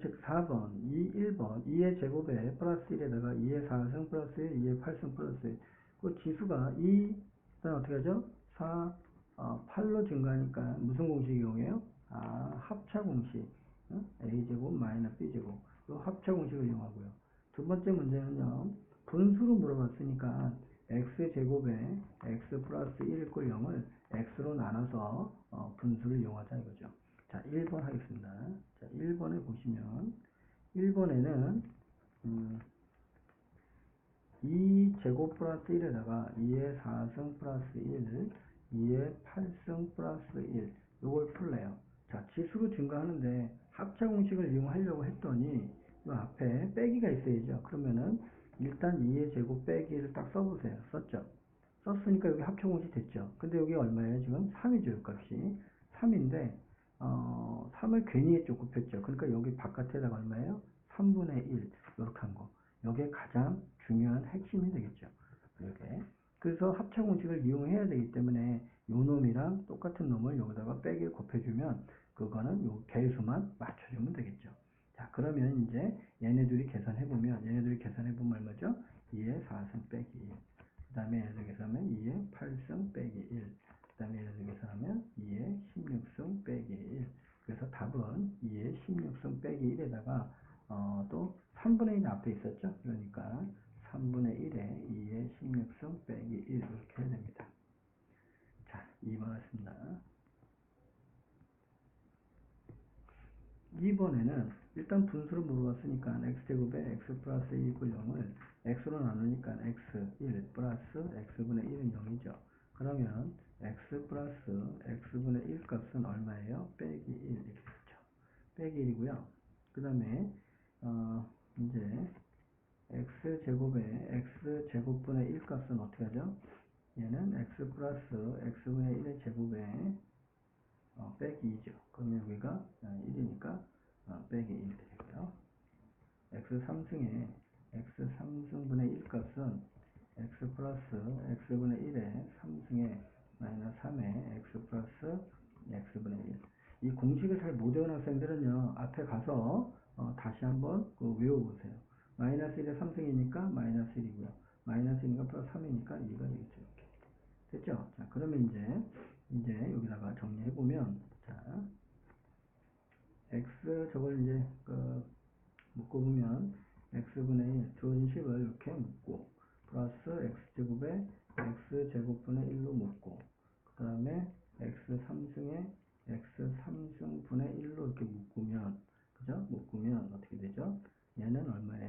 체크 4번, 2, 1번, 2의 제곱에 플러스 1에다가 2의 4승 플러스 1, 2의 8승 플러스 1. 그 지수가 2, 그다음 어떻게 하죠? 4, 어, 8로 증가하니까 무슨 공식 이용해요? 아, 합차 공식. 어? a제곱 마이너스 b제곱. 이 합차 공식을 이용하고요. 두 번째 문제는요. 분수로 물어봤으니까 x제곱에 x 플러스 1 이꼴 0을 x로 나눠서 어, 분수를 이용하자 이거죠. 자, 1번 하겠습니다. 자, 1번에 보시면 1번에는 음, 2제곱 플러스 1에다가 2의 4승 플러스 1, 2의 8승 플러스 1 요걸 풀래요. 자, 지수로 증가하는데 합차 공식을 이용하려고 했더니 이 앞에 빼기가 있어야죠. 그러면은 일단 2의 제곱 빼기를 딱 써보세요. 썼죠? 썼으니까 여기 합차 공식 됐죠. 근데 여기 얼마예요? 지금 3이죠. 값이. 3인데 어, 3을 괜히 했죠. 곱했죠. 그러니까 여기 바깥에다가 얼마예요? 3분의 1 이렇게 한 거. 이게 가장 중요한 핵심이 되겠죠. 이렇게. 그래서 합차 공식을 이용해야 되기 때문에 요 놈이랑 똑같은 놈을 여기다가 빼기를 곱해주면 그거는 요 개수만 맞춰주면 되겠죠. 자 그러면 이제 얘네들이 계산해보면 얘네들이 계산해보면 얼마죠? 2의 4승 빼기 1. 그 다음에 얘네들 계산하면 2의 8승 빼기 1. 그 다음에 얘네들 계산하면 2의 16승 빼기 1. 그래서 답은 2의 16승 빼기 1에다가 어, 또 3분의 1 앞에 있었죠. 그러니까 3분의 1에 2의 16승 빼기 1 이렇게 해야 됩니다. 자, 2번 했습니다. 2번에는 일단 분수를 물어봤으니까 x제곱에 x 플러스 1 이꼴 0을 x로 나누니까 x 1 플러스 x분의 1은 0이죠. 그러면 x 플러스 x분의 1 값은 얼마예요? 빼기 1 이렇게 되죠. 빼기 1이고요. 그 다음에 어, 이제 x제곱에 x제곱분의 1 값은 어떻게 하죠? 얘는 x 플러스 x분의 1의 제곱에 어, 빼기 2죠. 그러면 여기가 1이니까 어, 빼기 1 되고요. x 3승에 x 3승분의 1 값은 x 플러스 x분의 1에 3승에 마이너스 3에 x 플러스 x분의 1. 이 공식을 잘 못 외우는 학생들은요, 앞에 가서 어, 다시 한번 그 외워보세요. 마이너스 1에 3승이니까 마이너스 1이고요. 마이너스 1이니까 플러스 3이니까 2가 되겠죠. 이렇게. 됐죠? 자, 그러면 이제, 이제 여기다가 정리해보면, 자, x 저걸 이제, 그, 묶어보면, x분의 1, 주어진 식을 이렇게 묶고, 플러스 x제곱에 x제곱분의 1로 묶고, 그 다음에 x 3승에 x 3승분의 1로 이렇게 묶으면, 그죠? 묶으면 어떻게 되죠? 얘는 얼마예요?